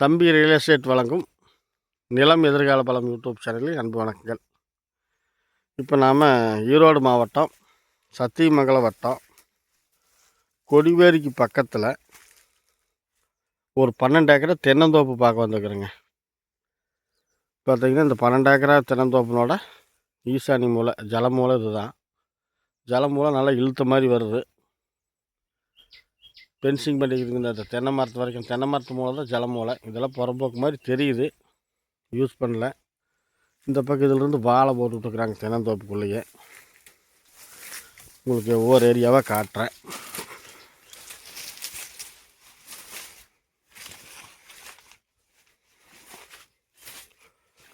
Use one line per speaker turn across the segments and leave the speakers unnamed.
தம்பி real estate வழங்கும் நிலம் எதிர்கால பலம் யூடியூப் சேனலில் அன்பு வணக்கங்கள். இப்போ நாம் ஈரோடு மாவட்டம் சத்தியமங்கலம் வட்டம் கொடிவேரிக்கு பக்கத்தில் ஒரு பன்னெண்டு ஏக்கரை தென்னந்தோப்பு பார்க்க வந்துருக்குறேங்க. பார்த்திங்கன்னா இந்த பன்னெண்டு ஏக்கரா தென்னந்தோப்பினோட ஈசானி மூலை ஜலமூலை இதுதான். ஜலமூலை நல்லா இழுத்த மாதிரி வருது. பென்சிங் பண்ணிக்கிறதுங்க இந்த தென்னை மரத்து வரைக்கும் தென்னை மரத்து மூலம் தான் ஜல இதெல்லாம் புறம்போக்கு மாதிரி தெரியுது. யூஸ் பண்ணல. இந்த பக்கம் இதிலிருந்து வாழை போட்டு விட்டுருக்குறாங்க தென்னந்தோப்புக்குள்ளேயே. உங்களுக்கு ஒவ்வொரு ஏரியாவாக காட்டுறேன்.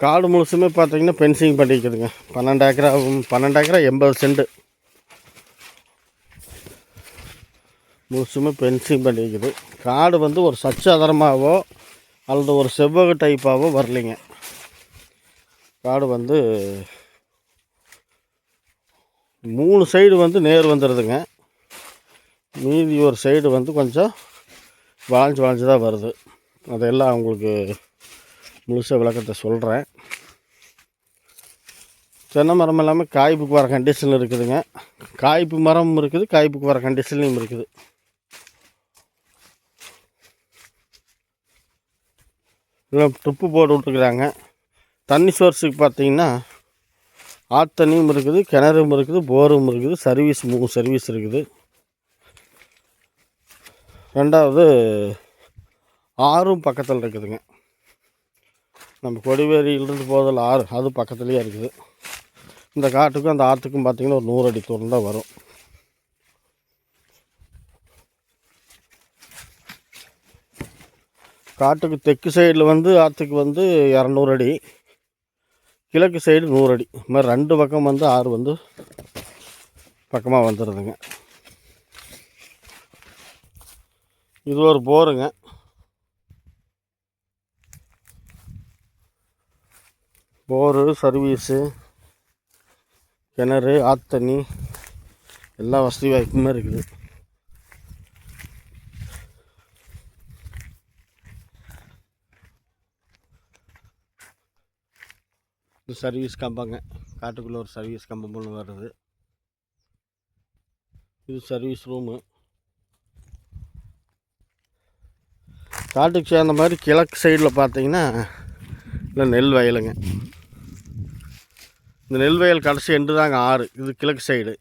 காடு முழுசுமே பார்த்தீங்கன்னா பென்சிங் பண்ணிக்குதுங்க பன்னெண்டு ஏக்கரா பன்னெண்டு ஏக்கரா எண்பது சென்ட்டு முழுசுமே பென்சிங் பண்ணிக்குது. காடு வந்து ஒரு சச்சாதரமாகவோ அல்லது ஒரு செவ்வக டைப்பாகவோ வரலைங்க. காடு வந்து மூணு சைடு வந்து நேர் வந்துடுதுங்க மீதி ஒரு சைடு வந்து கொஞ்சம் வளைஞ்சு வளைஞ்சு தான் வருது. அதெல்லாம் உங்களுக்கு முழுசாக விளக்கத்தை சொல்கிறேன் தென்னை மரம் எல்லாமே காய்ப்புக்கு வர கண்டிஷன் இருக்குதுங்க. காய்ப்பு மரமும் இருக்குது காய்ப்புக்கு வர கண்டிஷன்லையும் இருக்குது. இல்லை ட்ரிப்பு போட்டு விட்டுருக்குறாங்க தண்ணி சோர்ஸுக்கு பார்த்தீங்கன்னா ஆத்தண்ணியும் இருக்குது கிணறும் இருக்குது போரும் இருக்குது சர்வீஸ் மூணு சர்வீஸ் இருக்குது. ரெண்டாவது ஆறும் பக்கத்தில் இருக்குதுங்க. நம்ம கொடிவேரியிலிருந்து போதில் ஆறு அது பக்கத்துலேயே இருக்குது. இந்த காட்டுக்கும் அந்த ஆற்றுக்கும் பார்த்திங்கன்னா ஒரு நூறு அடி தூரம் தான் வரும். காட்டுக்கு தெற்கு சைடில் வந்து ஆற்றுக்கு வந்து இரநூறு அடி. கிழக்கு சைடு நூறு அடி. இது மாதிரி ரெண்டு பக்கம் வந்து ஆறு வந்து பக்கமாக வந்துடுதுங்க இது ஒரு போருங்க. போரு சர்வீஸு கிணறு ஆத்தண்ணி எல்லா வசதி வாய்ப்புமே இருக்குது. இது சர்வீஸ் கம்பங்க. காட்டுக்குள்ளே ஒரு சர்வீஸ் கம்பம் ஒன்று வருது. இது சர்வீஸ் ரூமு. காட்டுக்கு சேர்ந்த மாதிரி கிழக்கு சைடில் பார்த்தீங்கன்னா இல்லை நெல் வயலுங்க. இந்த நெல் வயல் கடைசி எண்டு தாங்க ஆறு. இது கிழக்கு சைடு.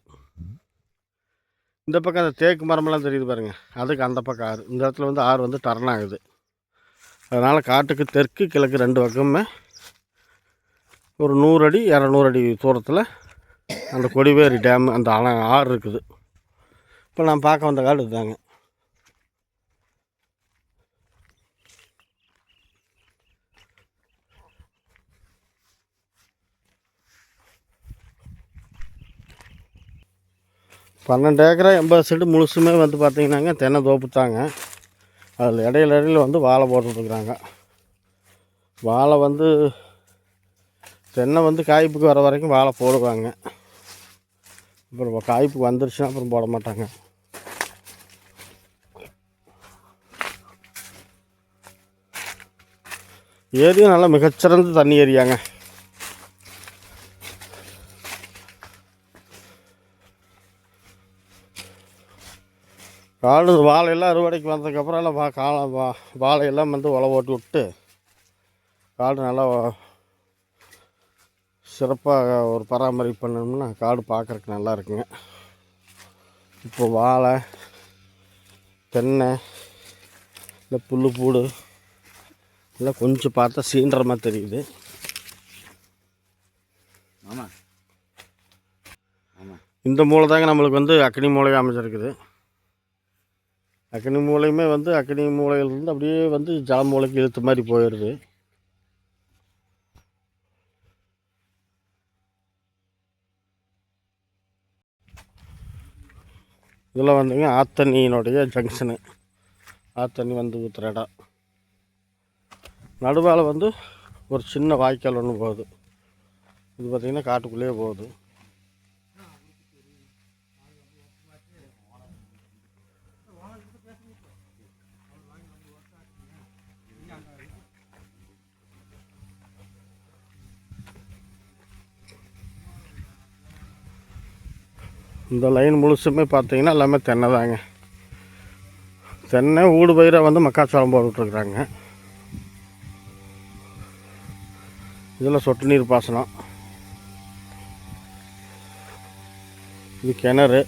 இந்த பக்கம் அந்த தேக்கு மரமெல்லாம் தெரியுது பாருங்கள் அதுக்கு அந்த பக்கம் ஆறு. இந்த இடத்துல வந்து ஆறு வந்து டர்ன் ஆகுது. அதனால் காட்டுக்கு தெற்கு கிழக்கு ரெண்டு பக்கமுமே ஒரு நூறு அடி இரநூறு அடி தூரத்தில் அந்த கொடிவேரி டேம் அந்த அணை ஆறு இருக்குது. இப்போ நான் பார்க்க வந்த காடு இதுதாங்க பன்னெண்டு ஏக்கரா எண்பது சென்ட் முழுசுமே வந்து பார்த்திங்கன்னாங்க தென்னை தோப்பு தாங்க அதில் இடையில இடையில வந்து வாழை போட்டுட்ருக்குறாங்க வாழை வந்து தென்னை வந்து காய்ப்புக்கு வர வரைக்கும் வாழை போடுவாங்க. அப்புறம் காய்ப்புக்கு வந்துருச்சுன்னா அப்புறம் போட மாட்டாங்க. ஏரியும் நல்லா மிகச்சிறந்த தண்ணி ஏரியாங்க. காடு வாழையெல்லாம் அறுவடைக்கு வந்ததுக்கப்புறம் எல்லாம் வா வா வாழையெல்லாம் வந்து உழவு ஓட்டி விட்டு காடு நல்லா சிறப்பாக ஒரு பராமரிப்பு பண்ணோம்னா காடு பார்க்குறக்கு நல்லா இருக்குங்க. இப்போ வாழை தென்னை இல்லை புல் பூடு இல்லை கொஞ்சம் பார்த்தா சீன்ற மாதிரி தெரியுது. ஆமாம் ஆமாம் இந்த மூளை தாங்க நம்மளுக்கு வந்து அக்னி மூலையாக அமைஞ்சிருக்குது. அக்னி மூலையுமே வந்து அக்னி மூலையிலேருந்து அப்படியே வந்து ஜல மூளைக்கு இழுத்த மாதிரி போயிடுது. இதில் வந்துங்க ஆத்தண்ணியினுடைய ஜங்ஷனு ஆத்தண்ணி வந்து ஊற்றுற இடம் நடுவால் வந்து ஒரு சின்ன வாய்க்கால் ஒன்று போகுது. இது பார்த்திங்கன்னா காட்டுக்குள்ளேயே போகுது. இந்த லைன் முழுசுமே பார்த்தீங்கன்னா எல்லாமே தென்னை தாங்க. தென்னை ஊடு பயிராக வந்து மக்காச்சோளம் போட்டுட்ருக்குறாங்க இதில் சொட்டு நீர் பாசனம். இது கிணறு.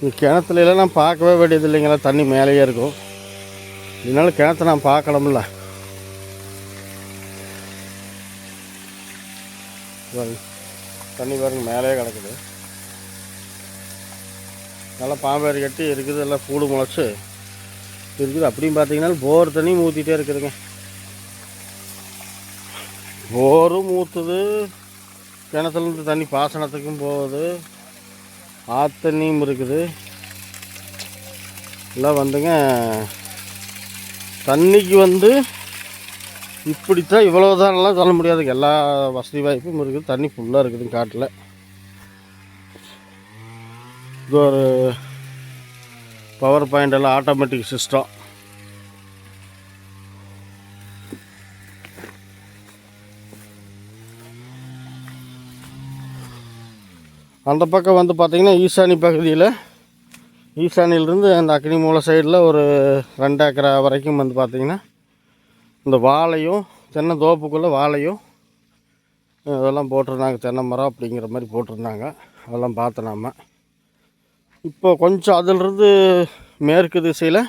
இது கிணத்துல எல்லாம் நான் பார்க்கவே வேண்டியது இல்லைங்களா? தண்ணி மேலேயே இருக்கும். இதனால கிணத்த நான் பார்க்கணும்ல. தண்ணி பாருங்க மேலே கிடக்குது. நல்லா பாம்பேரி கட்டி இருக்குது எல்லாம் கூடு முளைச்சி இருக்குது. அப்படியும் பார்த்தீங்கன்னா போர் தண்ணியும் ஊற்றிட்டே இருக்குதுங்க. போரும் ஊற்றுது கிணத்துலேருந்து தண்ணி பாசனத்துக்கும் போகுது. ஆத்தண்ணியும் இருக்குது. எல்லாம் வந்துங்க தண்ணிக்கு வந்து இப்படித்தான் இவ்வளோதான்லாம் சொல்ல முடியாதுங்க எல்லா வசதி வாய்ப்பும் இருக்குது. தண்ணி ஃபுல்லாக இருக்குது காட்டில். இது ஒரு பவர் பாயிண்ட் எல்லாம் ஆட்டோமேட்டிக் சிஸ்டம் அந்த பக்கம் வந்து பார்த்திங்கன்னா ஈசானி பகுதியில் ஈசானியிலிருந்து அந்த அக்னி மூலை சைடில் ஒரு ரெண்டு ஏக்கரா வரைக்கும் வந்து பார்த்திங்கன்னா இந்த வாழையும் தென்னை தோப்புக்குள்ளே வாழையும் அதெல்லாம் போட்டிருந்தாங்க. தென்னை மரம் அப்படிங்கிற மாதிரி போட்டிருந்தாங்க. அதெல்லாம் பார்த்தோம் நாம். இப்போ கொஞ்சம் அதிலிருந்து மேற்கு திசையில்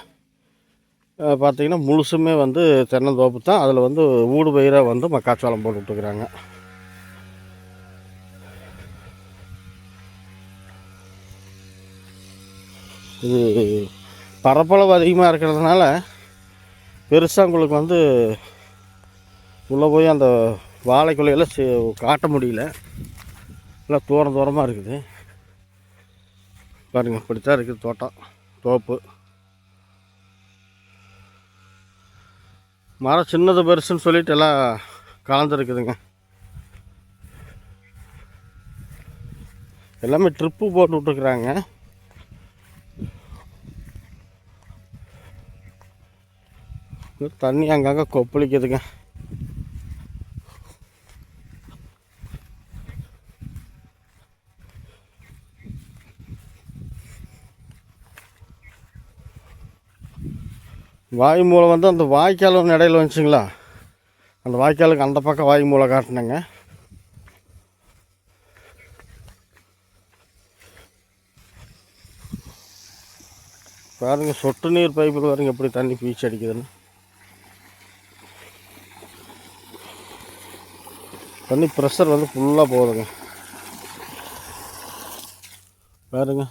பார்த்திங்கன்னா முழுசுமே வந்து தென்னந்தோப்பு தான். அதில் வந்து ஊடு பயிராக வந்து மக்காச்சோளம் போட்டுட்ருக்குறாங்க இது பரப்பளவு அதிகமாக இருக்கிறதுனால பெருசாக உங்களுக்கு வந்து உள்ளே போய் அந்த வாழைக்குள்ளையெல்லாம் காட்ட முடியல. எல்லாம் தூரம் தூரமாக இருக்குது. பாருங்கள் இப்படித்தான் இருக்குது தோட்டம் தோப்பு. மரம் சின்னது பெருசுன்னு சொல்லிட்டு எல்லாம் கலந்துருக்குதுங்க. எல்லாமே ட்ரிப்பு போட்டு விட்டுருக்குறாங்க தண்ணி அங்கங்கே கொப்பளிக்குதுங்க. வாய் மூளை வந்து அந்த வாய்க்கால் ஒன்று இடையில வந்துச்சுங்களா? அந்த வாய்க்காலுக்கு அந்த பக்கம் வாய் மூளை காட்டினேங்க. பாருங்க சொட்டு நீர் பைப்பில் பாருங்க எப்படி தண்ணி பீச்சு அடிக்குதுன்னு. தண்ணி ப்ரெஷர் வந்து ஃபுல்லாக போகுதுங்க. பாருங்க.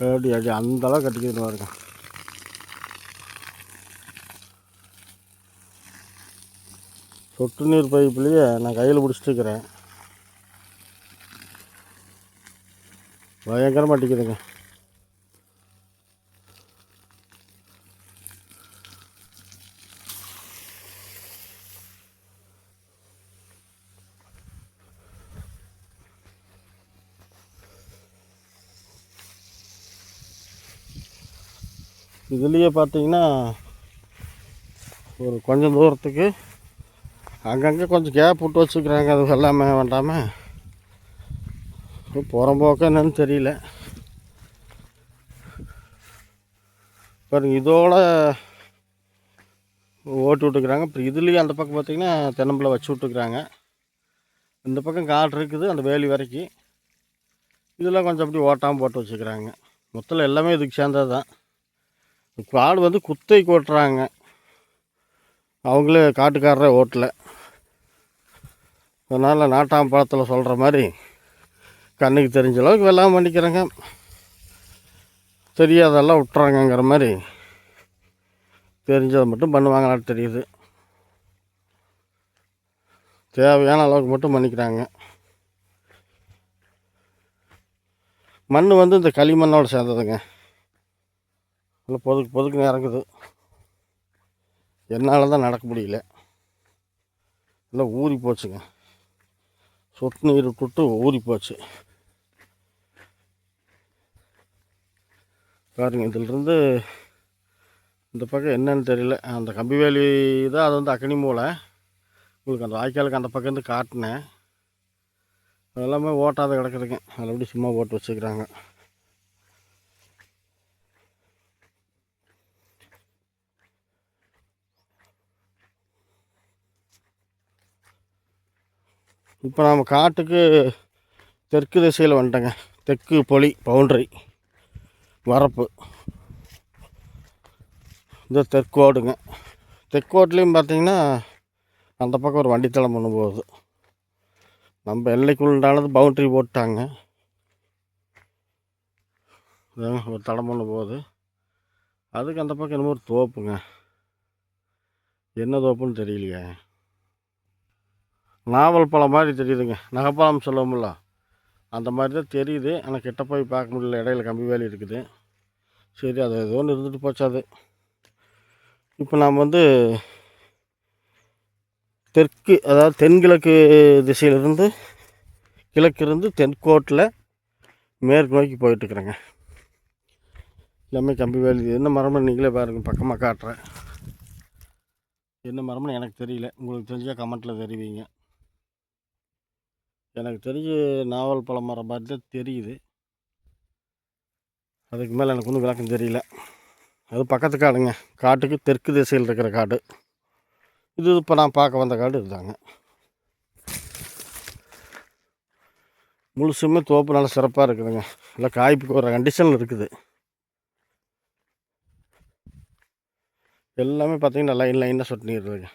அப்படி அடி அந்த அளவு பாருங்க. சொட்டு நீர் பைப்புலேயே நான் கையில் பிடிச்சிட்டு இருக்கிறேன் பயங்கரமாக அடிக்குதுங்க. இதுலேயே பார்த்தீங்கன்னா ஒரு கொஞ்சம் தூரத்துக்கு அங்கங்கே கொஞ்சம் கேப் விட்டு வச்சுக்கிறாங்க அது எல்லாமே வேண்டாமல் புறம்போக்க என்னன்னு தெரியல. பாருங்க இதோட ஓட்டு விட்டுக்கிறாங்க. அப்புறம் இதுலேயும் அந்த பக்கம் பார்த்திங்கன்னா தென்னம்பிள்ளை வச்சு விட்டுக்கிறாங்க. இந்த பக்கம் காடு இருக்குது அந்த வேலி வரைக்கும். இதெல்லாம் கொஞ்சம் அப்படி ஓட்டாமல் போட்டு வச்சுக்கிறாங்க. மொத்தம் எல்லாமே இதுக்கு சேர்ந்தது தான் காடு வந்து குத்தைக்கு ஓட்டுறாங்க. அவங்களே காட்டுக்காரரே ஓட்டலை. அதனால் நாட்டாம் பழத்தில் சொல்கிற மாதிரி கண்ணுக்கு தெரிஞ்ச அளவுக்கு வெள்ளாமல் பண்ணிக்கிறாங்க. தெரியாதெல்லாம் விட்டுறாங்கங்கிற மாதிரி தெரிஞ்சதை மட்டும் பண்ணுவாங்களான்னு தெரியுது. தேவையான அளவுக்கு மட்டும் பண்ணிக்கிறாங்க. மண் வந்து இந்த களிமண்ணோடு சேர்ந்ததுங்க. நல்லா பொதுக்கு பொதுக்குன்னு இறங்குது. என்னால் தான் நடக்க முடியல. எல்லாம் ஊறி போச்சுங்க. சொட்டு நீர் விட்டுட்டு ஊறி போச்சு. பாருங்க இதிலிருந்து இந்த பக்கம் என்னன்னு தெரியல. அந்த கம்பி வேலி தான் அது வந்து அக்கனி மூளை உங்களுக்கு அந்த வாய்க்காலுக்கு அந்த பக்கம் இருந்து காட்டினேன். அதெல்லாமே ஓட்டாத கிடக்குதுங்க. அதில் எப்படி சும்மா போட்டு வச்சுக்கிறாங்க. இப்போ நாம் காட்டுக்கு தெற்கு திசையில் வந்துட்டோங்க. தெற்கு பொலி பவுண்ட்ரி வரப்பு. இந்த தெற்கோடுங்க தெற்கோட்லேயும் பார்த்தீங்கன்னா அந்த பக்கம் ஒரு வண்டித்தளம் ஒன்று போகுது. நம்ம எல்லைக்குள்ளானது பவுண்ட்ரி போட்டாங்க. ஒரு தடம் ஒன்று போகுது. அதுக்கு அந்த பக்கம் என்னமோ ஒரு தோப்புங்க. என்ன தோப்புன்னு தெரியலையே. நாவல் பழம் மாதிரி தெரியுதுங்க. நகைப்பழம் சொல்லுவோம்ல. அந்த மாதிரி தான் தெரியுது. ஆனால் கிட்ட போய் பார்க்க முடியல. இடையில கம்பி வேலி இருக்குது. சரி அது ஏதோ ஒன்று இருந்துட்டு போச்சு அது. இப்போ நாம் வந்து தெற்கு அதாவது தென்கிழக்கு திசையிலிருந்து கிழக்கிருந்து தென்கோட்டில் மேற்கு நோக்கி போயிட்டுருக்குறேங்க. எல்லாமே கம்பி வேலி. என்ன மரம்னு நீங்களே பாருங்கள் பக்கமாக காட்டுறேன். என்ன மரம்னு எனக்கு தெரியல. உங்களுக்கு தெரிஞ்சால் கமெண்ட்டில் தெரிவிங்க. எனக்கு தெரிஞ்சு நாவல் பழம் மரம் மாதிரி தான் தெரியுது. அதுக்கு மேலே எனக்கு ஒன்றும் விளக்கம் தெரியல. அது பக்கத்து காடுங்க. காட்டுக்கு தெற்கு திசையில் இருக்கிற காடு. இது இப்போ நான் பார்க்க வந்த காடு இதுதாங்க. முழுசுமே தோப்பு நல்லா சிறப்பாக இருக்குதுங்க. நல்லா காய்ப்புக்கு வர கண்டிஷனில் இருக்குது. எல்லாமே பார்த்திங்கன்னா லைன் லைனாக சொட்டினிடுதுங்க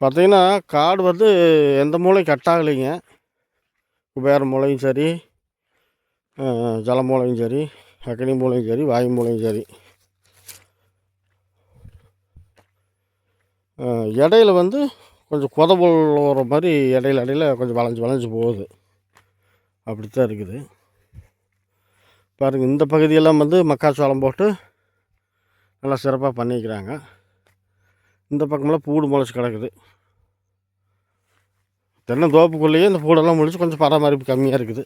பார்த்தீங்கன்னா காடு வந்து எந்த மூலையும் கட் ஆகலைங்க. குபேர மூலையும் சரி ஜல மூலையும் சரி அக்னி மூலையும் சரி வாயு மூலையும் சரி. இடையில வந்து கொஞ்சம் குதவுள் வர மாதிரி இடையில இடையில கொஞ்சம் வளைஞ்சு வளைஞ்சு போகுது. அப்படித்தான் இருக்குது. பாருங்கள் இந்த பகுதியெல்லாம் வந்து மக்காச்சோளம் போட்டு நல்லா சிறப்பாக பண்ணிக்கிறாங்க. இந்த பக்கமெல்லாம் பூடு முளைச்சி கிடக்குது. தென்னந்தோப்புக்குள்ளேயே இந்த பூடெல்லாம் முடிச்சு கொஞ்சம் பராமரிப்பு கம்மியாக இருக்குது.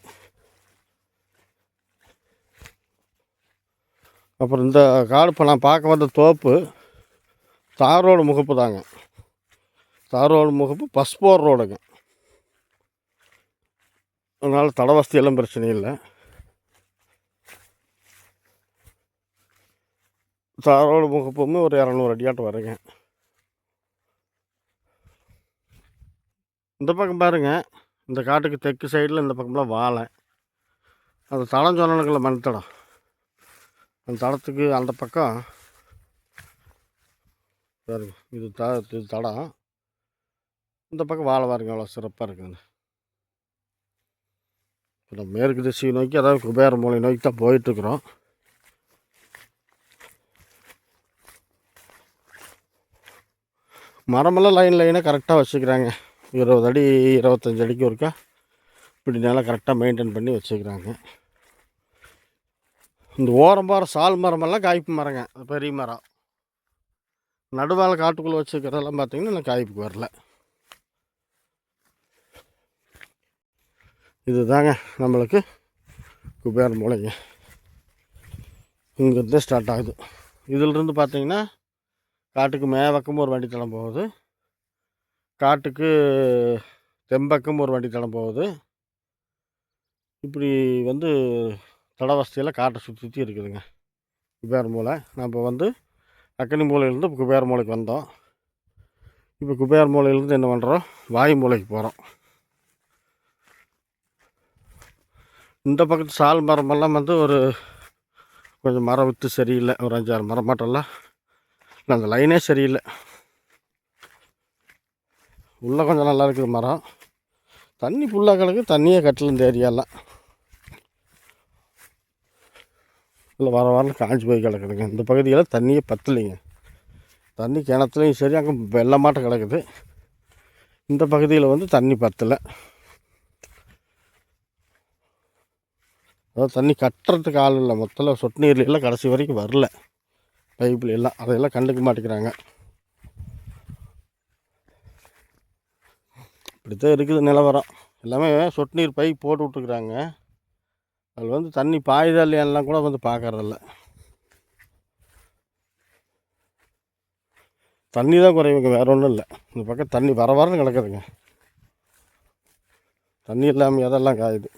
அப்புறம் இந்த காடு இப்போ நான் பார்க்க வந்த தோப்பு தார் ரோடு முகப்பு தாங்க. தார் ரோடு முகப்பு பஸ்போர் ரோடுங்க. அதனால் தட வசதி எல்லாம் பிரச்சனை இல்லை. தார் ரோடு முகப்புமே ஒரு இரநூறு அடியாட்டம் வருங்க. இந்த பக்கம் பாருங்க. இந்த காட்டுக்கு தெற்கு சைடில் இந்த பக்கம்லாம் வாழை. அந்த தடம் சொன்னனுக்குள்ள மண் தடம். அந்த தடத்துக்கு அந்த பக்கம் பாருங்க. இது த இது தடம். இந்த பக்கம் வாழை பாருங்க. அவ்வளோ சிறப்பாக இருக்குங்க இப்போ நம்ம மேற்கு திசையை நோக்கி அதாவது குபேர மூலை நோக்கி தான் போயிட்டுருக்குறோம். மரமெல்லாம் லைன் லைனாக கரெக்டாக வச்சுக்கிறாங்க. இருபது அடி இருபத்தஞ்சி அடிக்கு ஒருக்கா இப்படி நல்லா கரெக்டாக மெயின்டைன் பண்ணி வச்சுக்கிறாங்க. இந்த ஓரம் போகிற சால் மரமெல்லாம் காய்ப்பு மரங்க பெரிய மரம். நடுவால் காட்டுக்குள்ளே வச்சுக்கிறதெல்லாம் பார்த்திங்கன்னா இன்னும் காய்ப்புக்கு வரல. இதுதாங்க நம்மளுக்கு குபேர் மூளைங்க இங்கேருந்து ஸ்டார்ட் ஆகுது. இதிலிருந்து பார்த்திங்கன்னா காட்டுக்கு மேவக்கமும் ஒரு வண்டித்தளம் போகுது. காட்டுக்கு தெம்பக்கம் ஒரு வண்டி தடம் போகுது. இப்படி வந்து தட வசதியெல்லாம் காட்டை சுற்றி சுற்றி இருக்குதுங்க. குபேர மூலை. நம்ம வந்து அக்கனி மூலையிலேருந்து இப்போ குபேர மூலைக்கு வந்தோம். இப்போ குபேர மூலையிலேருந்து என்ன பண்ணுறோம் வாயு மூலைக்கு போகிறோம் இந்த பக்கத்து சால் மரமெல்லாம் வந்து ஒரு கொஞ்சம் மரம் விற்று சரியில்லை. ஒரு அஞ்சாறு மரம் மாட்டெல்லாம் அந்த லைனே சரியில்லை. உள்ளே கொஞ்சம் நல்லா இருக்குது மரம். தண்ணி ஃபுல்லாக கிடக்கு தண்ணியே கட்டல இந்த ஏரியாலாம் இல்லை வர வாரம் காஞ்சி போய் கிடக்குதுங்க. இந்த பகுதியில் தண்ணியே பத்தலைங்க. தண்ணி கிணத்துலையும் சரி அங்கே வெள்ளமாட்டம் கிடக்குது. இந்த பகுதியில் வந்து தண்ணி பத்தலை. அதாவது தண்ணி கட்டுறதுக்கு ஆள் இல்லை. மொத்தத்தில் சொட்டு நீர்லாம் கடைசி வரைக்கும் வரல. பைப்பில் எல்லாம் அதையெல்லாம் கண்டுக்க மாட்டேங்கிறாங்க. இப்படி தான் இருக்குது நிலவரம். எல்லாமே சொட்டு நீர் பைப் போட்டு விட்டுருக்குறாங்க அதில் வந்து தண்ணி பாயுதா இல்லையான்லாம் கூட வந்து பார்க்கறதில்ல. தண்ணி தான் குறைவுங்க வேற ஒன்றும் இல்லை. இந்த பக்கம் தண்ணி வர வரன்னு கிடக்குதுங்க. தண்ணி இல்லாமல் எதெல்லாம் காயுது.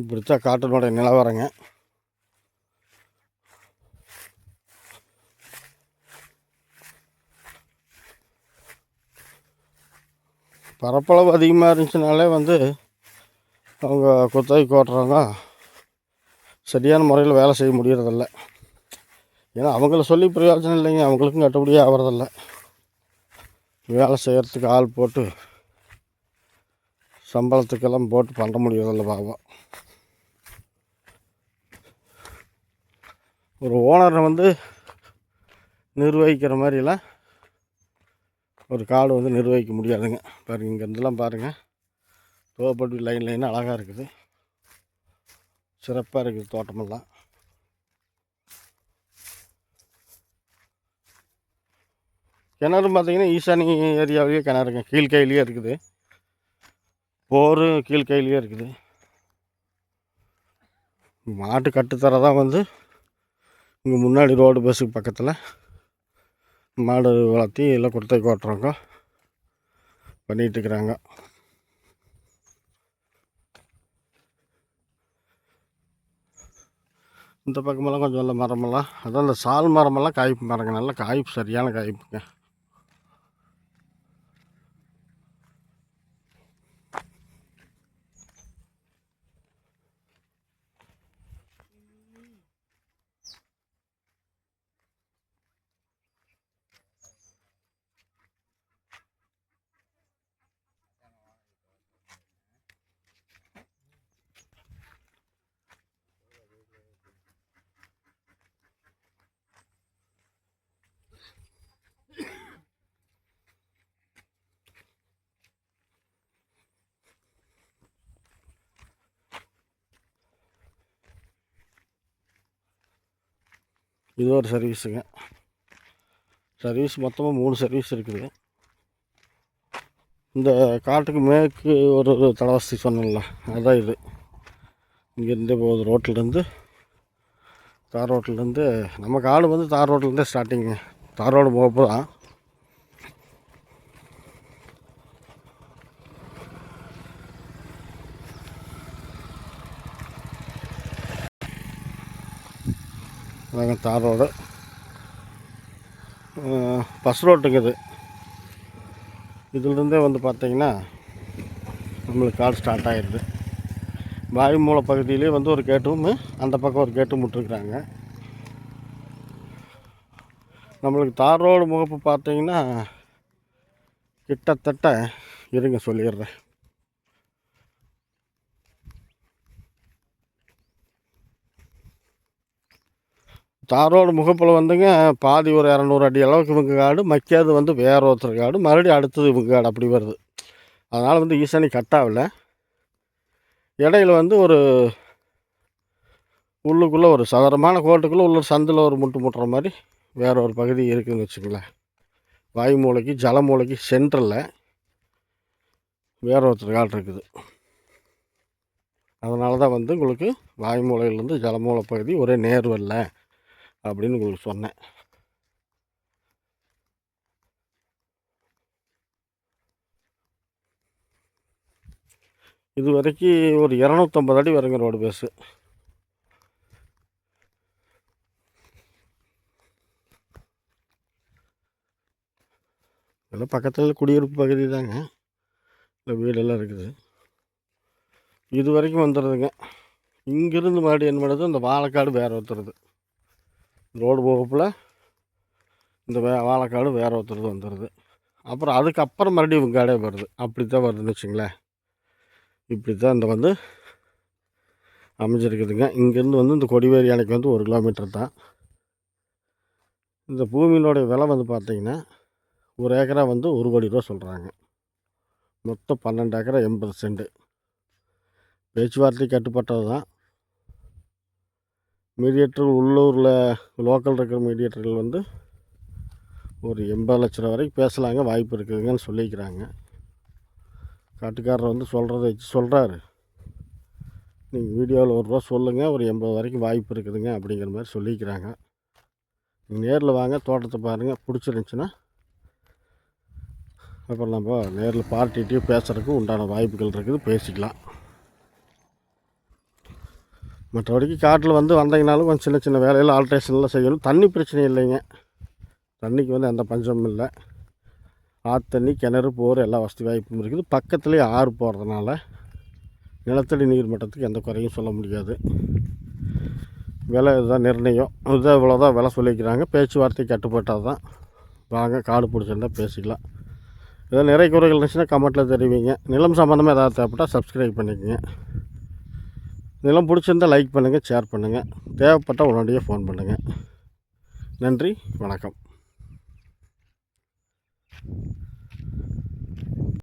இப்படித்தான் காட்டினுடைய நிலவரங்க. பரப்பளவு அதிகமாக இருந்துச்சுனாலே வந்து அவங்க குத்தகைக்கு ஓட்டுறவங்க சரியான முறையில் வேலை செய்ய முடியறதில்ல. ஏன்னா அவங்கள சொல்லி பிரயோஜனம் இல்லைங்க. அவங்களுக்கும் கட்டுப்படியே ஆகிறதில்ல வேலை செய்கிறதுக்கு ஆள் போட்டு சம்பளத்துக்கெல்லாம் போட்டு பண்ண முடியறதில்ல பாவம். ஒரு ஓனரை வந்து நிர்வகிக்கிற மாதிரிலாம் ஒரு காடு வந்து நிர்வகிக்க முடியாதுங்க. பாருங்கள் இங்கேருந்துலாம் பாருங்கள் தோப்பட்டி லைன் லைன் அழகாக இருக்குது. சிறப்பாக இருக்குது தோட்டமெல்லாம். கிணறு பார்த்திங்கன்னா ஈசானி ஏரியாவிலேயே கிணறுங்க. கீழ்கையிலேயே இருக்குது. போர் கீழ்கையிலேயே இருக்குது. மாட்டு கட்டுத்தர தான் வந்து இங்கே முன்னாடி ரோடு பஸ்ஸுக்கு பக்கத்தில். மாடு வளர்த்தி எல்லாம் கொடுத்து ஓட்டுறவங்க பண்ணிகிட்டு இருக்கிறாங்க இந்த பக்கமெல்லாம் கொஞ்சம் நல்ல மரமெல்லாம் அதான் இந்த சால் மரமெல்லாம் காய்ப்பு மரங்க நல்ல காய்ப்பு சரியான காய்ப்புங்க. இது ஒரு சர்வீஸுங்க. சர்வீஸ் மொத்தமாக மூணு சர்வீஸ் இருக்குது. இந்த காட்டுக்கு மேற்கு ஒரு ஒரு தலவசதி சொன்னல அதுதான் இது. இங்கேருந்து போகுது ரோட்டிலேருந்து. தார் ரோட்டிலேருந்து நம்ம காடு வந்து தார் ரோட்லேருந்தே ஸ்டார்டிங்கு தார் ரோடு போகப்போ தான் அதாங்க தார் ரோடு பஸ் ரோட்டுங்க இது இதுலேருந்தே வந்து பார்த்தீங்கன்னா நம்மளுக்கு கால் ஸ்டார்ட் ஆகிடுது வாயுமூல பகுதியிலே வந்து ஒரு கேட்டும் அந்த பக்கம் ஒரு கேட்டும் விட்டுருக்குறாங்க. நம்மளுக்கு தார் ரோடு முகப்பு பார்த்தீங்கன்னா கிட்டத்தட்ட இருங்க சொல்லிடுறேன். தாரோட முகப்பில் வந்துங்க பாதி ஒரு இரநூறு அடி அளவுக்கு இவங்க காடு மக்கியது வந்து வேற ஒருத்தர் காடு மறுபடியும் அடுத்தது இவங்க காடு அப்படி வருது. அதனால் வந்து ஈசானி கட் ஆகல இடையில வந்து ஒரு உள்ளுக்குள்ளே ஒரு சதுரமான கோட்டுக்குள்ளே உள்ள சந்தில் ஒரு முட்டு முட்டுற மாதிரி வேற ஒரு பகுதி இருக்குதுன்னு வச்சுங்களேன் வாயு மூளைக்கு ஜல மூளைக்கு சென்ட்ரலில் வேற ஒருத்தர் காடு இருக்குது. அதனால தான் வந்து உங்களுக்கு வாய்மூலையிலேருந்து ஜலமூல ஜலமூலை பகுதி ஒரே நேர்வல்ல. அப்படின்னு உங்களுக்கு சொன்னேன். இது வரைக்கும் ஒரு இரநூத்தம்பது அடி வருங்க ரோடு பேஸு இதெல்லாம் பக்கத்தில் குடியிருப்பு பகுதி தாங்க. இல்லை வீடெல்லாம் இருக்குது. இது வரைக்கும் வந்துடுதுங்க இங்கேருந்து மறுபடியும் என்ன பண்ணுறது இந்த வாழைக்காடு வேறு ஒருத்தருது. ரோடு போகப்பில் இந்த வே வாழைக்காடு வேறு ஒருத்தருது வந்துடுது அப்புறம் அதுக்கப்புறம் மறுபடியும் இவங்க கடையே வருது அப்படி தான் வருதுன்னு வச்சுங்களேன். இப்படி தான் இந்த வந்து அமைஞ்சிருக்குதுங்க. இங்கேருந்து வந்து இந்த கொடிவேரி அணைக்கு வந்து ஒரு கிலோமீட்டர் தான். இந்த பூமியினுடைய விலை வந்து பார்த்திங்கன்னா ஒரு ஏக்கரா வந்து ஒரு கோடி ரூபா சொல்கிறாங்க மொத்தம் பன்னெண்டு ஏக்கரா எண்பது சென்ட். பேச்சுவார்த்தை கட்டுப்பட்டது தான் மீடியேட்டர் உள்ளூரில் லோக்கல் இருக்கிற மீடியேட்டர்கள் வந்து ஒரு எண்பது லட்ச ரூபா வரைக்கும் பேசலாங்க வாய்ப்பு இருக்குதுங்கன்னு சொல்லிக்கிறாங்க. காட்டுக்காரர் வந்து சொல்கிறத வச்சு சொல்கிறாரு நீங்கள் வீடியோவில் ஒரு ரூபா சொல்லுங்கள் ஒரு எண்பது வரைக்கும் வாய்ப்பு இருக்குதுங்க அப்படிங்கிற மாதிரி சொல்லிக்கிறாங்க. நீங்கள் நேரில் வாங்க தோட்டத்தை பாருங்கள் பிடிச்சிருந்துச்சின்னா அப்புறம் நம்ம நேரில் பார்ட்டிகிட்டையும் பேசுகிறதுக்கு உண்டான வாய்ப்புகள் இருக்குது பேசிக்கலாம். மற்றபடிக்கு காட்டில் வந்து வந்தீங்கனாலும் கொஞ்சம் சின்ன சின்ன வேலையில் ஆல்ட்ரேஷன்லாம் செய்யணும். தண்ணி பிரச்சனை இல்லைங்க. தண்ணிக்கு வந்து எந்த பஞ்சமும் இல்லை. ஆற்று தண்ணி கிணறு போர் எல்லா வசதி வாய்ப்பும் இருக்குது. பக்கத்துலேயே ஆறு போகிறதுனால நிலத்தடி நீர் மட்டத்துக்கு எந்த குறையும் சொல்ல முடியாது. விலை இதுதான் நிர்ணயம். இதுதான் இவ்வளோதான் விலை சொல்லிக்கிறாங்க. பேச்சுவார்த்தை கட்டுப்பட்டால் தான். வாங்க காடு பிடிச்சிருந்தா பேசிக்கலாம். ஏதாவது நிறைய குறைகள் இருந்துச்சுன்னா கமெண்ட்டில் தெரிவிங்க. நிலம் சம்மந்தமாக ஏதாவது தேவைப்பட்டால் சப்ஸ்கிரைப் பண்ணிக்கோங்க. இதெல்லாம் பிடிச்சிருந்தால் லைக் பண்ணுங்கள் ஷேர் பண்ணுங்கள் தேவைப்பட்டால் உடனடியே ஃபோன் பண்ணுங்கள் நன்றி வணக்கம்.